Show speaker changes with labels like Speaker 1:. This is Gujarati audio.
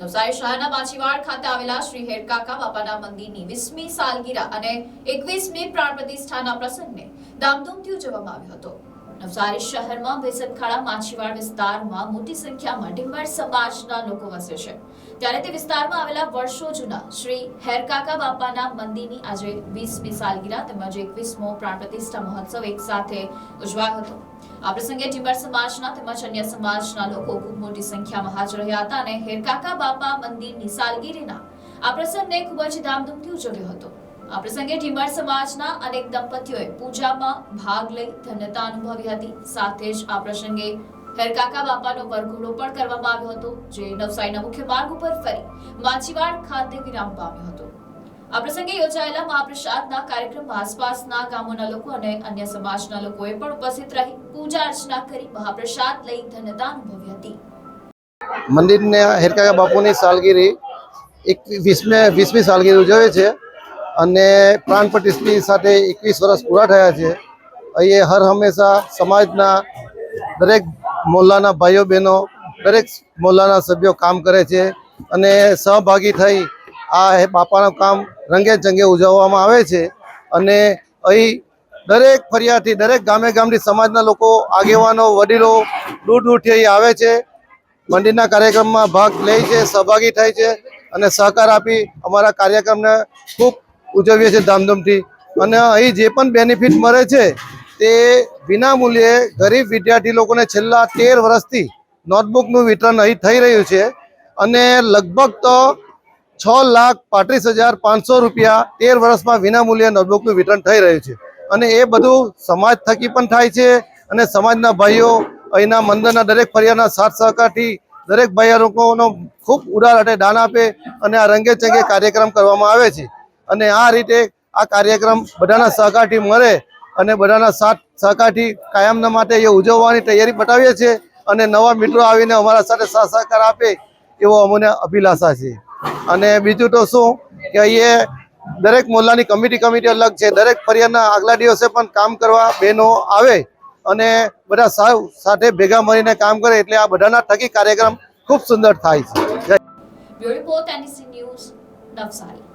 Speaker 1: નવસારી શહેરના માછીવાડ ખાતે આવેલા શ્રી હેડકાકા બાપાના મંદિરની વીસમી સાલગીરા અને એકવીસમી પ્રાણ પ્રતિષ્ઠાના પ્રસંગને ધામધૂમથી ઉજવવામાં આવ્યો હતો. નવસારી શહેરમાં બેસતખાડા માછીવાડ વિસ્તારમાં મોટી સંખ્યામાં ડિમ્બર સમાજના લોકો વસે છે. ત્યારે તે વિસ્તારમાં આવેલા વર્ષો જૂના શ્રી હેરકાકા બાપાના મંદિરની આજે વીસમી સાલગીરા તેમજ એકવીસમો પ્રાણ પ્રતિષ્ઠા મહોત્સવ એક સાથે ઉજવાયો હતો. આ પ્રસંગે ટિમ્બર સમાજના તેમજ અન્ય સમાજના લોકો ખૂબ મોટી સંખ્યામાં હાજર રહ્યા હતા અને હેરકાકા બાપા મંદિરની સાલગીરીના આ પ્રસંગને ખૂબ જ ધામધૂમથી ઉજવ્યો હતો. આ પ્રસંગે ઢીમર સમાજના અનેક દંપતીઓએ પૂજામાં ભાગ લઈ ધન્યતા અનુભવી હતી. સાથે જ આ પ્રસંગે હેરકાકા બાપાનો વરઘોડો પણ કરવામાં આવ્યો હતો, જે નવસારીના મુખ્ય માર્ગ ઉપર ફરી માછીવાડ ખાતે વિરામ પામ્યો હતો. આ પ્રસંગે યોજાયેલા મહાપ્રસાદના કાર્યક્રમમાં આસપાસના ગામોના લોકો અને અન્ય સમાજના લોકોએ પણ ઉપસ્થિત રહી પૂજા અર્ચના કરી મહાપ્રસાદ લઈ ધન્યતા અનુભવી હતી.
Speaker 2: મંદિરને હેરકાકા બાપુની સાલગીરી એક વીસમે સાલગીરી ઉજવે છે અને પ્રાણ પ્રતિષ્ઠી સાથે એકવીસ વર્ષ પૂરા થયા છે. અહીં હર હંમેશા સમાજના દરેક મોલ્લાના ભાઈઓ બહેનો, દરેક મોહલ્લાના સભ્યો કામ કરે છે અને સહભાગી થઈ આ બાપાનું કામ રંગે ચંગે ઉજવવામાં આવે છે. અને અહીં દરેક ફરિયાથી દરેક ગામે ગામથી સમાજના લોકો, આગેવાનો, વડીલો દૂર દૂરથી અહીં આવે છે. મંદિરના કાર્યક્રમમાં ભાગ લે છે, સહભાગી થાય છે અને સહકાર આપી અમારા કાર્યક્રમને ખૂબ ઉજવીએ છીએ ધામધૂમથી. અને અહીં જે પણ બેનિફિટ મળે છે તે વિના મૂલ્યે ગરીબ વિદ્યાર્થી લોકોને છેલ્લા તેર વર્ષથી નોટબુકનું વિતરણ અહીં થઈ રહ્યું છે. અને લગભગ તો છ લાખ પાંત્રીસ હજાર પાંચસો રૂપિયા તેર વર્ષમાં વિના મૂલ્યે નોટબુકનું વિતરણ થઈ રહ્યું છે. અને એ બધું સમાજ થકી પણ થાય છે અને સમાજના ભાઈઓ, અહીંના મંદિરના દરેક ફરિયાના સાથ સહકારથી દરેક ભાઈઓ લોકોનો ખૂબ ઉડાર હાથે દાન આપે અને આ રંગે ચંગે કાર્યક્રમ કરવામાં આવે છે. અને આ રીતે આ કાર્યક્રમ બધાના સહકારથી મળે અને બધાના સાથ સહકારથી કાયમના માટે એ ઉજવવાની તૈયારી બતાવીએ છીએ અને નવા મિત્રો આવીને અમારા સાથે સહકાર આપે એવો અમને અભિલાષા છે. અને બીજું તો શું કે અહીંયા દરેક મોહલ્લાની કમિટી કમિટી અલગ છે. દરેક ફરિયાદના આગલા દિવસે પણ કામ કરવા બહેનો આવે અને બધા સાવ સાથે ભેગા મળીને કામ કરે એટલે આ બધાના થકી કાર્યક્રમ ખૂબ સુંદર થાય છે.
Speaker 1: Report news Navsari.